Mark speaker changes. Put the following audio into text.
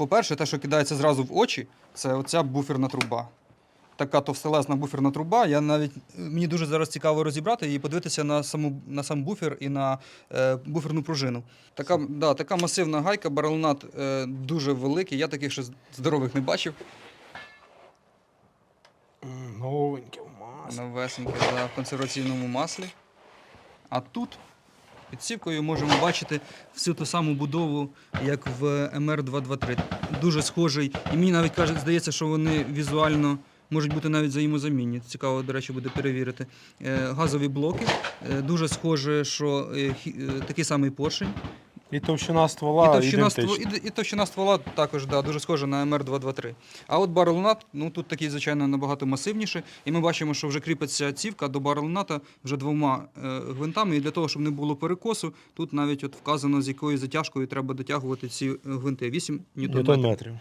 Speaker 1: По-перше, те, що кидається зразу в очі, це оця буферна труба. Така товстелезна буферна труба. Я навіть мені дуже зараз цікаво розібрати і подивитися на саму на сам буфер і на е, буферну пружину. Така, да, така масивна гайка, барелнат е, дуже великий. Я таких ще здорових не бачив.
Speaker 2: Новеньке в маслі.
Speaker 1: Новесеньке да, в консерваційному маслі. А тут під сівкою можемо бачити всю ту саму будову, як в МР-223. Дуже схожий. І мені навіть каже, здається, що вони візуально можуть бути навіть взаємозамінні. Цікаво, до речі, буде перевірити. Е, газові блоки. Е, дуже схоже, що е, такий самий поршень.
Speaker 2: І товщина ствола
Speaker 1: І товщина,
Speaker 2: ідентична.
Speaker 1: і, і товщина ствола також да, дуже схожа на МР-223. А от барелнат, ну тут такий, звичайно, набагато масивніший. І ми бачимо, що вже кріпиться цівка до барелната вже двома е, гвинтами. І для того, щоб не було перекосу, тут навіть от вказано, з якою затяжкою треба дотягувати ці е, гвинти. 8 ньютон
Speaker 2: Ньютон метрів.